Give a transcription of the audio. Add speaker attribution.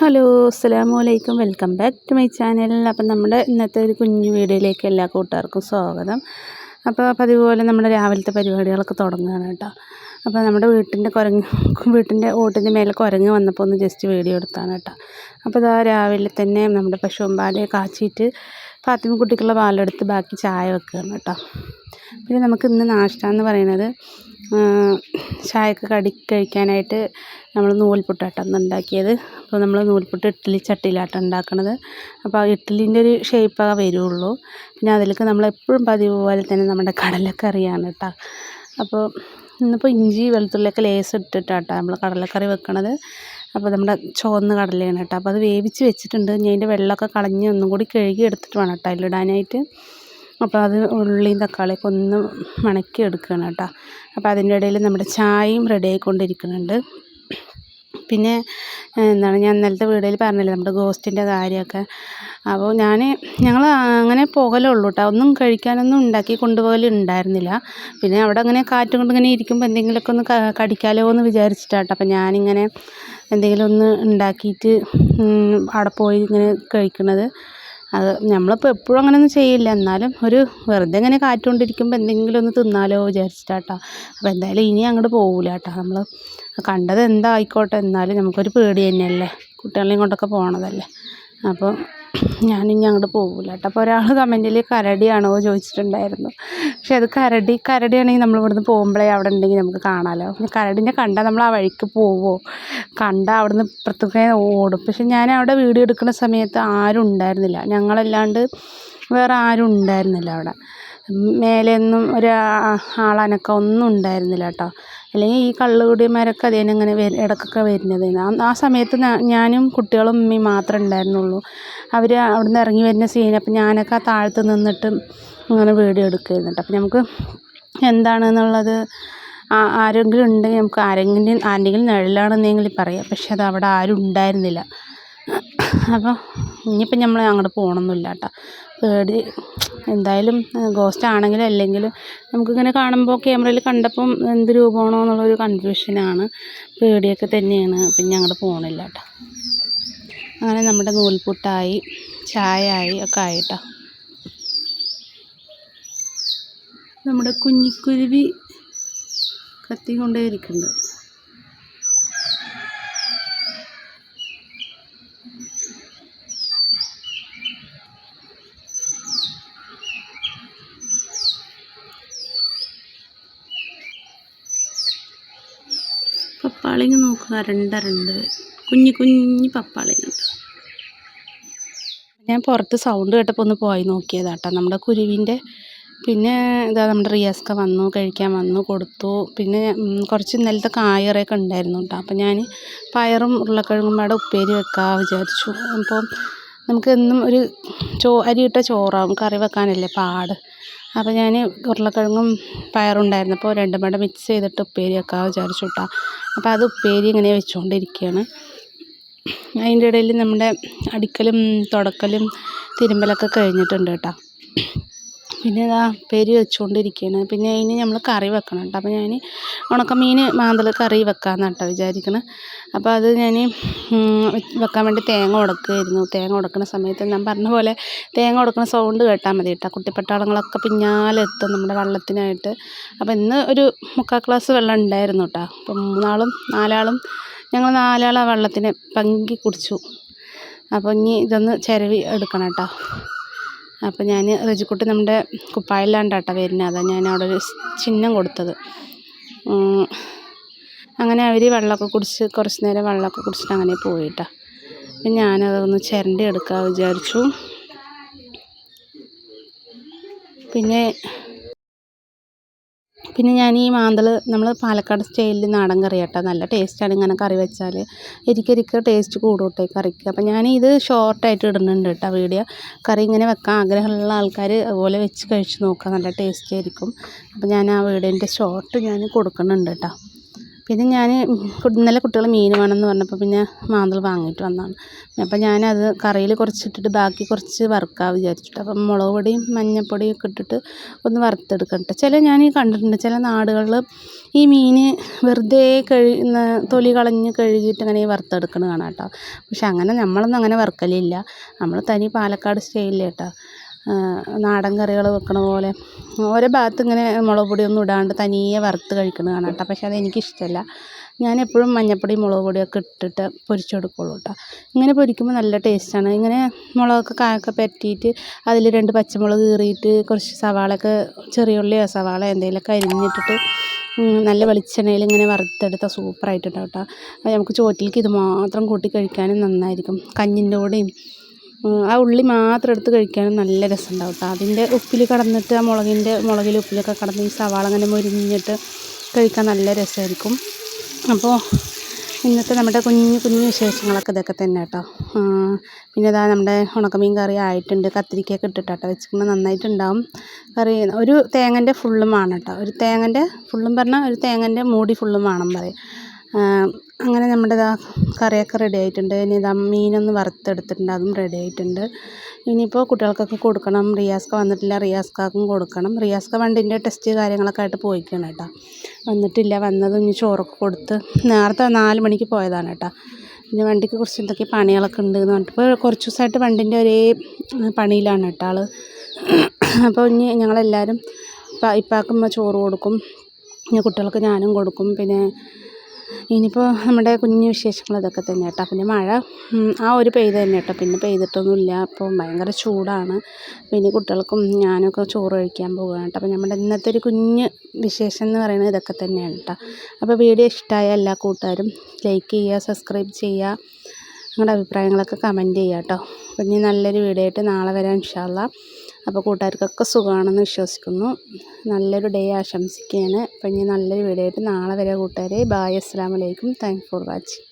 Speaker 1: Hello അസ്സാം വലൈക്കും welcome back to my channel. അപ്പം നമ്മുടെ ഇന്നത്തെ ഒരു കുഞ്ഞു വീഡിയോയിലേക്ക് എല്ലാ കൂട്ടുകാർക്കും സ്വാഗതം. അപ്പോൾ പതിവ് പോലെ നമ്മുടെ രാവിലത്തെ പരിപാടികളൊക്കെ തുടങ്ങുകയാണ് കേട്ടോ. അപ്പോൾ നമ്മുടെ വീട്ടിന്റെ കുരങ്ങ് വീട്ടിന്റെ ഓട്ടിന്റെ മേലെ കുരങ്ങ് വന്നപ്പോൾ ഒന്ന് ജസ്റ്റ് വീഡിയോ എടുത്താണ് കേട്ടോ. അപ്പോൾ ഇതാ രാവിലെ തന്നെ നമ്മുടെ പശുവമ്പാലെ പാൽ കാച്ചിയിട്ട് ഫാത്തിമക്കുട്ടിക്കുള്ള പാലെടുത്ത് ബാക്കി ചായ വെക്കുകയാണ് കേട്ടോ. പിന്നെ നമുക്ക് ഇന്ന് നാഷ്ട എന്ന് പറയുന്നത് ചായക്ക് കടി കഴിക്കാനായിട്ട് നമ്മൾ നൂൽപുട്ടാട്ടോ ഉണ്ടാക്കിയത്. അപ്പോൾ നമ്മൾ നൂൽപുട്ട് ഇഡ്ഡലി ചട്ടിയിലാട്ടം ഉണ്ടാക്കണത്. അപ്പോൾ ഇഡ്ഡലിന്റെ ഒരു ഷേപ്പേ വരുള്ളൂ. പിന്നെ അതിലേക്ക് നമ്മൾ എപ്പോഴും പതിവ് പോലെ തന്നെ നമ്മുടെ കടലക്കറിയാണ് കേട്ടോ. അപ്പോൾ ഇന്നിപ്പോൾ ഇഞ്ചി വെളുത്തുള്ളിയൊക്കെ ലേസ് ഇട്ടിട്ടാട്ടോ നമ്മൾ കടലക്കറി വെക്കണത്. അപ്പോൾ നമ്മുടെ ചുവന്ന കടലയാണ് കേട്ടോ. അപ്പോൾ അത് വേവിച്ച് വെച്ചിട്ടുണ്ട്. ഞാൻ അതിന്റെ വെള്ളമൊക്കെ കളഞ്ഞ് ഒന്നും കൂടി കഴുകി എടുത്തിട്ട് വേണം കേട്ടോ അതിലിടാനായിട്ട് അപ്പോൾ അത് ഉള്ളിയും തക്കാളിയൊക്കെ ഒന്ന് മണക്കി എടുക്കുകയാണ് കേട്ടോ. അപ്പോൾ അതിന്റെ ഇടയിൽ നമ്മുടെ ചായയും റെഡി ആയിക്കൊണ്ടിരിക്കുന്നുണ്ട്. പിന്നെ എന്താണ് ഞാൻ ഇന്നലത്തെ വീഡിയോയിൽ പറഞ്ഞില്ലേ നമ്മുടെ ഗോസ്റ്റിന്റെ കാര്യമൊക്കെ. അപ്പോൾ ഞാൻ ഞങ്ങൾ അങ്ങനെ പോകലേ ഉള്ളൂ കേട്ടോ ഒന്നും കഴിക്കാനൊന്നും ഉണ്ടാക്കി കൊണ്ടുപോകലുണ്ടായിരുന്നില്ല. പിന്നെ അവിടെ അങ്ങനെ കാറ്റും കൊണ്ട് ഇങ്ങനെ ഇരിക്കുമ്പോൾ എന്തെങ്കിലുമൊക്കെ ഒന്ന് കടിക്കാലോ എന്ന് വിചാരിച്ചിട്ടാട്ടോ. അപ്പോൾ ഞാനിങ്ങനെ എന്തെങ്കിലും ഒന്ന് ഉണ്ടാക്കിയിട്ട് അവിടെ പോയി ഇങ്ങനെ കഴിക്കുന്നത് അത് നമ്മളിപ്പോൾ എപ്പോഴും അങ്ങനെയൊന്നും ചെയ്യില്ല. എന്നാലും ഒരു വെറുതെ ഇങ്ങനെ കാറ്റുകൊണ്ടിരിക്കുമ്പോൾ എന്തെങ്കിലും ഒന്ന് തിന്നാലോ വിചാരിച്ചിട്ടാട്ടോ. അപ്പോൾ എന്തായാലും ഇനി അങ്ങോട്ട് പോകില്ല കേട്ടോ നമ്മൾ കണ്ടത് എന്തായിക്കോട്ടെ. എന്നാലും നമുക്കൊരു പേടി തന്നെയല്ലേ? കുട്ടികളെയും കൊണ്ടൊക്കെ പോകണതല്ലേ അപ്പോൾ ഞാനിനി അങ്ങോട്ട് പോകില്ല കേട്ടോ. അപ്പോൾ ഒരാൾ കമന്റിൽ കരടിയാണോ ചോദിച്ചിട്ടുണ്ടായിരുന്നു. പക്ഷെ അത് കരടി കരടിയാണെങ്കിൽ നമ്മൾ ഇവിടുന്ന് പോകുമ്പോഴേ അവിടെ ഉണ്ടെങ്കിൽ നമുക്ക് കാണാമല്ലോ പിന്നെ കരടിനെ കണ്ടാൽ നമ്മൾ ആ വഴിക്ക് പോവുമോ കണ്ടാൽ അവിടുന്ന് ഇപ്പുറത്തൊക്കെ ഓടും. പക്ഷെ ഞാൻ അവിടെ വീഡിയോ എടുക്കുന്ന സമയത്ത് ആരും ഉണ്ടായിരുന്നില്ല. ഞങ്ങളല്ലാണ്ട് വേറെ ആരും ഉണ്ടായിരുന്നില്ല അവിടെ. മേലെയൊന്നും ഒരു ആളനക്കം ഒന്നും ഉണ്ടായിരുന്നില്ല കേട്ടോ. അല്ലെങ്കിൽ ഈ കള്ളുകുടിയന്മാരൊക്കെ അതിനങ്ങനെ ഇടയ്ക്കൊക്കെ വരുന്നത്. ആ സമയത്ത് ഞാനും കുട്ടികളും ഉമ്മയും മാത്രമേ ഉണ്ടായിരുന്നുള്ളൂ. അവർ അവിടെ നിന്ന് ഇറങ്ങി വരുന്ന സീൻ അപ്പം ഞാനൊക്കെ ആ താഴത്ത് നിന്നിട്ട് ഇങ്ങനെ വീഡിയോ എടുക്കുകയായിരുന്നു കേട്ടോ. അപ്പം നമുക്ക് എന്താണെന്നുള്ളത് ആരെങ്കിലും ഉണ്ടെങ്കിൽ നമുക്ക് ആരെങ്കിലും ആരെങ്കിലും നിഴലാണെന്നെങ്കിൽ പറയാം. പക്ഷെ അത് അവിടെ ആരും ഉണ്ടായിരുന്നില്ല. അപ്പോൾ ഇനിയിപ്പം നമ്മൾ അങ്ങോട്ട് പോകണമെന്നില്ല കേട്ടോ പേടി എന്തായാലും ഗോസ്റ്റ് ആണെങ്കിലും അല്ലെങ്കിലും നമുക്കിങ്ങനെ കാണുമ്പോൾ ക്യാമറയിൽ കണ്ടപ്പം എന്ത് രൂപമാണോ എന്നുള്ളൊരു കൺഫ്യൂഷനാണ് പേടിയൊക്കെ തന്നെയാണ്. പിന്നെ അങ്ങോട്ട് പോകണില്ല കേട്ടോ അങ്ങനെ നമ്മുടെ നൂൽപുട്ടായി ചായ ആയി ഒക്കെ ആയിട്ടോ. നമ്മുടെ കുഞ്ഞിക്കുരുവി കത്തിക്കൊണ്ടേയിരിക്കുന്നുണ്ട്. പപ്പാളിങ്ങ നോക്കുക രണ്ടരണ്ട് കുഞ്ഞു കുഞ്ഞു പപ്പാളിങ്ങ ഞാൻ പുറത്ത് സൗണ്ട് കേട്ടപ്പോൾ ഒന്ന് പോയി നോക്കിയതാട്ടോ. നമ്മുടെ കുരുവിന്റെ പിന്നെ ഇതാ നമ്മുടെ റിയാസ്ക വന്നു കഴിക്കാൻ വന്നു കൊടുത്തു. പിന്നെ കുറച്ച് ഇന്നലത്തെ കായറൊക്കെ ഉണ്ടായിരുന്നു കേട്ടോ. അപ്പം ഞാൻ പയറും ഉരുളക്കിഴങ്ങും അവിടെ ഉപ്പേരി വെക്കാൻ വിചാരിച്ചു. അപ്പോൾ നമുക്ക് എന്നും ഒരു ചോ അരിയിട്ട ചോറാവും കറി വെക്കാനല്ലേ പാട്. അപ്പോൾ ഞാൻ ഉരുളക്കിഴങ്ങും പയറും ഉണ്ടായിരുന്നപ്പോൾ രണ്ടും കൂടെ മിക്സ് ചെയ്തിട്ട് ഉപ്പേരി വെക്കാൻ വിചാരിച്ചു കേട്ടോ. അപ്പോൾ അത് ഉപ്പേരി ഇങ്ങനെ വെച്ചുകൊണ്ടിരിക്കുകയാണ്. അതിന്റെ ഇടയിൽ നമ്മുടെ അടിക്കലും തുടക്കലും തിരുമ്പലൊക്കെ കഴിഞ്ഞിട്ടുണ്ട് കേട്ടോ. പിന്നെ ഇതാ ഉപ്പേരി വെച്ചുകൊണ്ടിരിക്കുകയാണ് പിന്നെ ഇനി നമ്മൾ കറി വെക്കണം കേട്ടോ അപ്പോൾ ഞാൻ ഉണക്കമീൻ മാന്തൽ കറി വെക്കാമെന്ന് കേട്ടോ വിചാരിക്കുന്നത് അപ്പോൾ അത് ഞാൻ വെക്കാൻ വേണ്ടി തേങ്ങ ഉടക്കുമായിരുന്നു തേങ്ങ ഉടക്കുന്ന സമയത്ത് ഞാൻ പറഞ്ഞ പോലെ തേങ്ങ ഉടക്കുന്ന സൗണ്ട് കേട്ടാൽ മതി കേട്ടോ കുട്ടിപ്പട്ടാളങ്ങളൊക്കെ പിന്നാലെ എത്തും നമ്മുടെ വെള്ളത്തിനായിട്ട്. അപ്പോൾ ഇന്ന് ഒരു മുക്കാൽ ഗ്ലാസ് വെള്ളം ഉണ്ടായിരുന്നു കേട്ടോ അപ്പം മൂന്നാളും നാലാളും ഞങ്ങൾ നാലാൾ ആ വെള്ളത്തിന് പങ്കി കുടിച്ചു. അപ്പോൾ ഇനി ഇതൊന്ന് ചിരവി എടുക്കണം കേട്ടോ അപ്പോൾ ഞാൻ റജിക്കുട്ടി നമ്മുടെ കുപ്പായില്ലാണ്ടാട്ടോ വരുന്നത്. അതാണ് ഞാൻ അവിടെ ഒരു ചിഹ്നം കൊടുത്തത്. അങ്ങനെ അവർ വെള്ളമൊക്കെ കുടിച്ച് കുറച്ച് നേരം വെള്ളമൊക്കെ കുടിച്ചിട്ട് അങ്ങനെ പോയിട്ടാ. അപ്പം ഞാനതൊന്ന് ചിരണ്ടി എടുക്കാൻ വിചാരിച്ചു. പിന്നെ പിന്നെ ഞാൻ ഈ മാന്തൾ നമ്മൾ പാലക്കാട് സ്റ്റൈലിൽ നാടൻ കറി കേട്ടോ നല്ല ടേസ്റ്റാണ് ഇങ്ങനെ കറി വെച്ചാൽ. എരിക്കരിക്ക ടേസ്റ്റ് കൂടും ഈ കറിക്ക്. അപ്പം ഞാൻ ഇത് ഷോർട്ടായിട്ട് ഇടുന്നുണ്ട് കേട്ടോ വീഡിയോ. കറി ഇങ്ങനെ വെക്കാൻ ആഗ്രഹമുള്ള ആൾക്കാർ അതുപോലെ വെച്ച് കഴിച്ച് നോക്കുക നല്ല ടേസ്റ്റ് ആയിരിക്കും. അപ്പം ഞാൻ ആ വീഡിയോന്റെ ഷോർട്ട് ഞാൻ കൊടുക്കുന്നുണ്ട് കേട്ടോ പിന്നെ ഞാൻ ഇന്നലെ കുട്ടികൾ മീൻ വേണമെന്ന് പറഞ്ഞപ്പോൾ പിന്നെ മാന്തൾ വാങ്ങിയിട്ട് വന്നതാണ്. അപ്പോൾ ഞാനത് കറിയിൽ കുറച്ചിട്ടിട്ട് ബാക്കി കുറച്ച് വറുക്കാൻ വിചാരിച്ചിട്ട് അപ്പം മുളക് പൊടിയും മഞ്ഞൾപ്പൊടിയും ഒക്കെ ഇട്ടിട്ട് ഒന്ന് വറുത്തെടുക്കട്ടെ ചില ഞാൻ കണ്ടിട്ടുണ്ട് ചില നാടുകളിൽ ഈ മീൻ വെറുതെ കഴി തൊലി കളഞ്ഞ് കഴുകിയിട്ട് അങ്ങനെ വറുത്തെടുക്കണ കാണാം കേട്ടോ. പക്ഷെ അങ്ങനെ നമ്മളൊന്നും അങ്ങനെ വറുക്കലില്ല. നമ്മൾ തനി പാലക്കാട് സ്റ്റൈലിൽ കേട്ടോ. നാടൻ കറികൾ വെക്കണ പോലെ. ഓരോ ഭാഗത്ത് ഇങ്ങനെ മുളക് പൊടിയൊന്നും ഇടാണ്ട് തനിയെ വറുത്ത് കഴിക്കുന്നത് കാണാം കേട്ടോ. പക്ഷേ അതെനിക്കിഷ്ടമല്ല ഞാനെപ്പോഴും മഞ്ഞൾപ്പൊടി മുളക് പൊടിയൊക്കെ ഇട്ടിട്ട് പൊരിച്ചെടുക്കുള്ളൂ കേട്ടോ. ഇങ്ങനെ പൊരിക്കുമ്പോൾ നല്ല ടേസ്റ്റാണ്. ഇങ്ങനെ മുളകൊക്കെ കായൊക്കെ പറ്റിയിട്ട് അതിൽ രണ്ട് പച്ചമുളക് കീറിയിട്ട് കുറച്ച് സവാളയൊക്കെ ചെറിയ ഉള്ളിയോ സവാള എന്തെങ്കിലുമൊക്കെ അരിഞ്ഞിട്ടിട്ട് നല്ല വെളിച്ചെണ്ണയിൽ ഇങ്ങനെ വറുത്തെടുത്ത സൂപ്പറായിട്ടുണ്ടാവും കേട്ടോ. നമുക്ക് ചോറ്റിലേക്ക് ഇത് മാത്രം കൂട്ടി കഴിക്കാനും നന്നായിരിക്കും. കഞ്ഞിന്റെ കൂടെയും ആ ഉള്ളി മാത്രം എടുത്ത് കഴിക്കാനും നല്ല രസമുണ്ടാവും കേട്ടോ. അതിന്റെ ഉപ്പിൽ കടന്നിട്ട് ആ മുളകിന്റെ മുളകിൽ ഉപ്പിലൊക്കെ കടന്ന് ഈ സവാള അങ്ങനെ മുരിഞ്ഞിട്ട് കഴിക്കാൻ നല്ല രസമായിരിക്കും. അപ്പോൾ ഇന്നത്തെ നമ്മുടെ കുഞ്ഞു കുഞ്ഞു വിശേഷങ്ങളൊക്കെ ഇതൊക്കെ തന്നെ കേട്ടോ. പിന്നെ ഇതാ നമ്മുടെ ഉണക്കമീൻ കറി ആയിട്ടുണ്ട്. കത്തിരിക്കയൊക്കെ ഇട്ടിട്ടാട്ടോ വെച്ചിരിക്കുന്നത്. നന്നായിട്ടുണ്ടാവും. കറി ഒരു തേങ്ങന്റെ ഫുള്ളും വേണം കേട്ടോ. ഒരു തേങ്ങന്റെ ഫുള്ളും പറഞ്ഞാൽ ഒരു തേങ്ങന്റെ മൂടി ഫുള്ളും വേണം പറയും. അങ്ങനെ നമ്മുടെ ഇതാ കറിയൊക്കെ റെഡി ആയിട്ടുണ്ട്. ഇനി ഇതാ മീനൊന്ന് വറുത്തെടുത്തിട്ടുണ്ട്. അതും റെഡി ആയിട്ടുണ്ട്. ഇനിയിപ്പോൾ കുട്ടികൾക്കൊക്കെ കൊടുക്കണം. റിയാസ്ക വന്നിട്ടില്ല. റിയാസ്കാക്കും കൊടുക്കണം. റിയാസ്ക വണ്ടിന്റെ ടെസ്റ്റ് കാര്യങ്ങളൊക്കെ ആയിട്ട് പോയിക്കണം കേട്ടോ. വന്നിട്ടില്ല. വന്നത് ഇനി ചോറൊക്കെ കൊടുത്ത് നേരത്തെ നാല് മണിക്ക് പോയതാണ് കേട്ടോ. പിന്നെ വണ്ടിക്ക് കുറച്ച് എന്തൊക്കെ പണികളൊക്കെ ഉണ്ട് എന്ന് പറഞ്ഞിട്ട്. ഇപ്പോൾ കുറച്ച് ദിവസമായിട്ട് വണ്ടിന്റെ ഒരേ പണിയിലാണ് കേട്ടോ ആൾ അപ്പോൾ ഇനി ഞങ്ങളെല്ലാവരും ഇപ്പം ഇപ്പാക്കുമ്പോൾ ചോറ് കൊടുക്കും. പിന്നെ കുട്ടികൾക്ക് ഞാനും കൊടുക്കും. പിന്നെ ഇനിയിപ്പോൾ നമ്മുടെ കുഞ്ഞു വിശേഷങ്ങൾ ഇതൊക്കെ തന്നെ കേട്ടോ. പിന്നെ മഴ ആ ഒരു പെയ്ത് തന്നെ കേട്ടോ. പിന്നെ പെയ്തിട്ടൊന്നുമില്ല. അപ്പോൾ ഭയങ്കര ചൂടാണ്. പിന്നെ കുട്ടികൾക്കും ഞാനൊക്കെ ചോറ് കഴിക്കാൻ പോവുകയാണ് കേട്ടോ. അപ്പോൾ നമ്മുടെ ഇന്നത്തെ ഒരു കുഞ്ഞ് വിശേഷം എന്ന് പറയുന്നത് ഇതൊക്കെ തന്നെയാണ് കേട്ടോ. അപ്പോൾ വീഡിയോ ഇഷ്ടമായ എല്ലാ കൂട്ടുകാരും ലൈക്ക് ചെയ്യുക സബ്സ്ക്രൈബ് ചെയ്യുക. നിങ്ങളുടെ അഭിപ്രായങ്ങളൊക്കെ കമന്റ് ചെയ്യുക കേട്ടോ. അപ്പോൾ ഇനി നല്ലൊരു വീഡിയോ ആയിട്ട് നാളെ വരാം ഇൻഷാല്ല അപ്പോൾ കൂട്ടുകാർക്കൊക്കെ സുഖമാണെന്ന് വിശ്വസിക്കുന്നു. നല്ലൊരു ഡേ ആശംസിക്കുകയാണ്. അപ്പോൾ ഇനി നല്ലൊരു വീഡിയോ ആയിട്ട് നാളെ വരെ കൂട്ടുകാരെ. ബായ് അസ്സാം വലൈക്കും താങ്ക്സ് ഫോർ വാച്ചിങ്